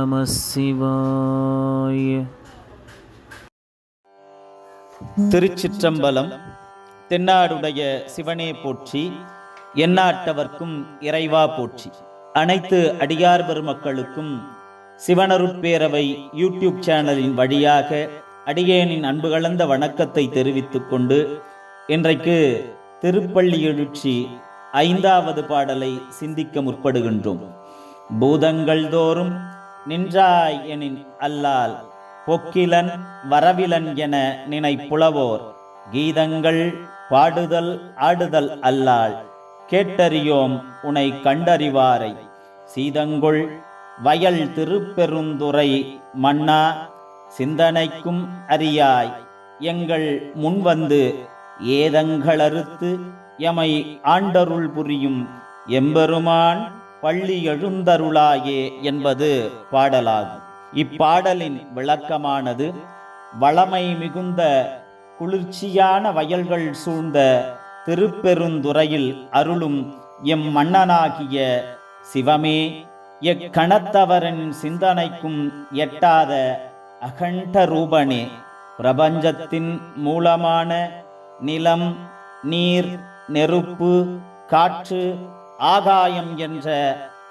நம சிவாய திருச்சிற்றம்பலம் தென்னாடுடைய சிவனே போற்றி எண்ணாட்டவர்க்கும் இறைவா போற்றி. அனைத்து அடியார் பெருமக்களுக்கும் சிவனருட்பேரவை யூடியூப் சேனலின் வழியாக அடியேனின் அன்பு கலந்த வணக்கத்தை தெரிவித்துக் கொண்டு இன்றைக்கு திருப்பள்ளி எழுச்சி ஐந்தாவது பாடலை சிந்திக்க முற்படுகின்றோம். பூதங்கள் தோறும் நின்றாய் எனின் அல்லால் பொக்கிலன் வரவிலன் என நினைப்புலவோர். கீதங்கள் பாடுதல் ஆடுதல் அல்லால் கேட்டறியோம் உனை கண்டறிவாரை. சீதங்குள் வயல் திருப்பெருந்துறை மன்னா சிந்தனைக்கும் அறியாய். எங்கள் முன்வந்து ஏதங்களறுத்து எமை ஆண்டருள் புரியும் எம்பெருமான் பள்ளி எழுந்தருளாயே என்பது பாடலாகும். இப்பாடலின் விளக்கமானது வளமை மிகுந்த குளிர்ச்சியான வயல்கள் சூழ்ந்த திருப்பெருந்துறையில் அருளும் எம் மன்னனாகிய சிவமே எக்கணத்தவரின் சிந்தனைக்கும் எட்டாத அகண்ட ரூபனே பிரபஞ்சத்தின் மூலமான நிலம் நீர் நெருப்பு காற்று ஆகாயம் என்ற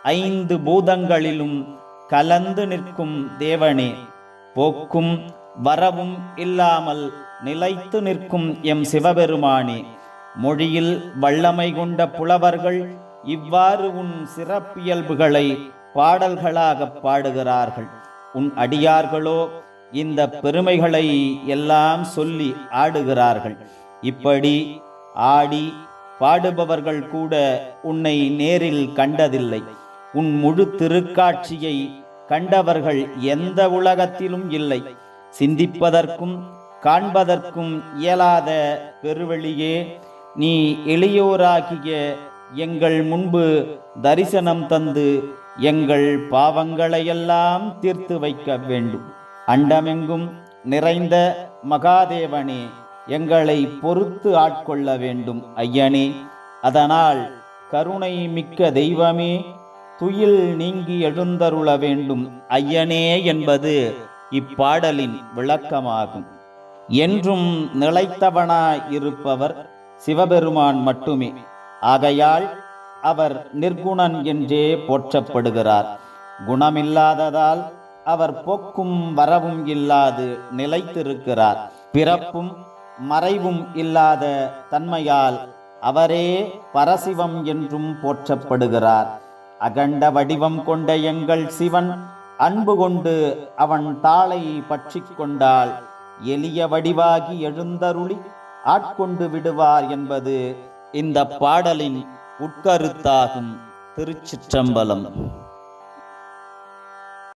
ஐந்து பூதங்களிலும் கலந்து நிற்கும் தேவனே போக்கும் வரவும் இல்லாமல் நிலைத்து நிற்கும் எம் சிவபெருமானே மொழியில் வல்லமை கொண்ட புலவர்கள் இவ்வாறு உன் சிறப்பியல்புகளை பாடல்களாக பாடுகிறார்கள். உன் அடியார்களோ இந்த பெருமைகளை எல்லாம் சொல்லி ஆடுகிறார்கள். இப்படி ஆடி பாடுபவர்கள் கூட உன்னை நேரில் கண்டதில்லை. உன் முழு திருக்காட்சியை கண்டவர்கள் எந்த உலகத்திலும் இல்லை. சிந்திப்பதற்கும் காண்பதற்கும் இயலாத பெருவெளியே நீ எளியோராகிய எங்கள் முன்பு தரிசனம் தந்து எங்கள் பாவங்களையெல்லாம் தீர்த்து வைக்க வேண்டும். அண்டமெங்கும் நிறைந்த மகாதேவனே எங்களை பொறுத்து ஆட்கொள்ள வேண்டும் ஐயனே. அதனால் கருணை மிக்க தெய்வமே துயில் நீங்கி எழுந்தருள வேண்டும் ஐயனே என்பது இப்பாடலின் விளக்கமாகும். என்றும் நிலைத்தவனாய் இருப்பவர் சிவபெருமான் மட்டுமே. ஆகையால் அவர் நிர்குணன் என்றே போற்றப்படுகிறார். குணமில்லாததால் அவர் போக்கும் வரவும் இல்லாது நிலைத்திருக்கிறார். பிறப்பும் மறைவும் இல்லாத தன்மையால் அவரே பரசிவம் என்றும் போற்றப்படுகிறார். அகண்ட வடிவம் கொண்ட எங்கள் சிவன் அன்பு கொண்டு அவன் தாளை பற்றி கொண்டால் எளிய வடிவாகி எழுந்தருளி ஆட்கொண்டு விடுவார் என்பது இந்த பாடலின் உட்கருத்தாகும் திருச்சிற்றம்பலம்.